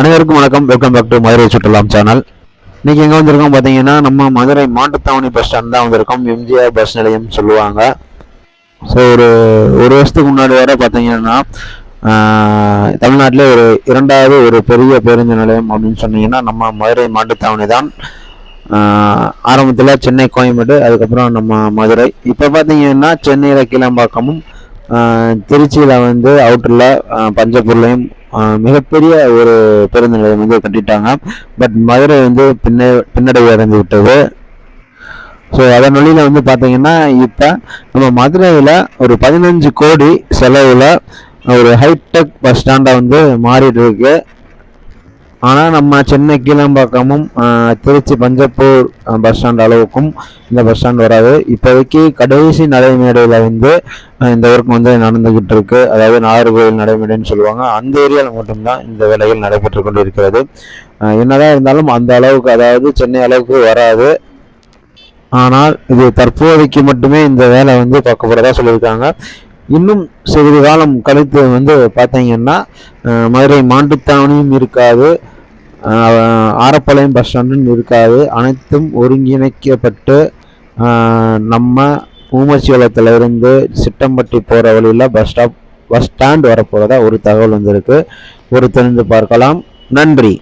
அனைவருக்கும் வணக்கம். Welcome back to Madurai சுற்றுலாம் சேனல் இன்னைக்கு எங்கே வந்திருக்கோம் பார்த்தீங்கன்னா நம்ம மதுரை மாட்டுத்தாவணி பஸ் ஸ்டாண்ட் தான் வந்திருக்கோம். எம்ஜிஆர் பஸ் நிலையம் சொல்லுவாங்க. ஸோ ஒரு ஒரு வருஷத்துக்கு முன்னாடி வர பார்த்தீங்கன்னா தமிழ்நாட்டிலே ஒரு இரண்டாவது ஒரு பெரிய பேருந்து நிலையம் அப்படின்னு சொன்னீங்கன்னா நம்ம மதுரை மாட்டுத்தாவணி தான் ஆரம்பத்தில் சென்னை கோயம்பேடு அதுக்கப்புறம் நம்ம மதுரை. இப்போ பார்த்தீங்கன்னா சென்னையில் கீழம்பாக்கமும் திருச்சியில் வந்து அவுட்டரில் பஞ்சப்பூர்லையும் மிகப்பெரிய ஒரு பேருந்து நிலையம் வந்து கட்டிட்டாங்க. பட் மதுரை வந்து பின்ன பின்னடைவு அடைந்து விட்டது. ஸோ அதன் வழியில் வந்து பார்த்தீங்கன்னா இப்போ நம்ம மதுரையில் ஒரு பதினஞ்சு கோடி செலவில் ஒரு ஹைடெக் பஸ் ஸ்டாண்டாக வந்து மாறிட்டு இருக்கு. ஆனால் நம்ம சென்னை கீழம்பாக்கமும் திருச்சி பஞ்சப்பூர் பஸ் ஸ்டாண்ட் அளவுக்கும் இந்த பஸ் ஸ்டாண்ட் வராது. இப்போதைக்கு கடைசி நடைமேடையில் வந்து இந்த ஒர்க் வந்து நடந்துக்கிட்டு இருக்கு. அதாவது நாகர்கோவில் நடைமேடைன்னு சொல்லுவாங்க. அந்த ஏரியாவில் மட்டும்தான் இந்த வேலைகள் நடைபெற்று கொண்டு இருக்கிறது என்னதான் இருந்தாலும் அந்த அளவுக்கு அதாவது சென்னை அளவுக்கு வராது. ஆனால் இது தற்போதைக்கு மட்டுமே இந்த வேலை வந்து பார்க்க போகிறதா சொல்லியிருக்காங்க. இன்னும் சிறிது காலம் கழித்து வந்து பார்த்தீங்கன்னா மதுரை மாட்டுத்தாவணியும் இருக்காது. ஆரப்பாளையம் பஸ் ஸ்டாண்டுன்னு இருக்காது. அனைத்தும் ஒருங்கிணைக்கப்பட்டு நம்ம ஊமச்சிவளத்திலிருந்து சிட்டம்பட்டி போகிற வழியில் பஸ் ஸ்டாப் பஸ் ஸ்டாண்ட் வரப்போகிறதா ஒரு தகவல் வந்திருக்கு. ஒரு தெரிந்து பார்க்கலாம். நன்றி.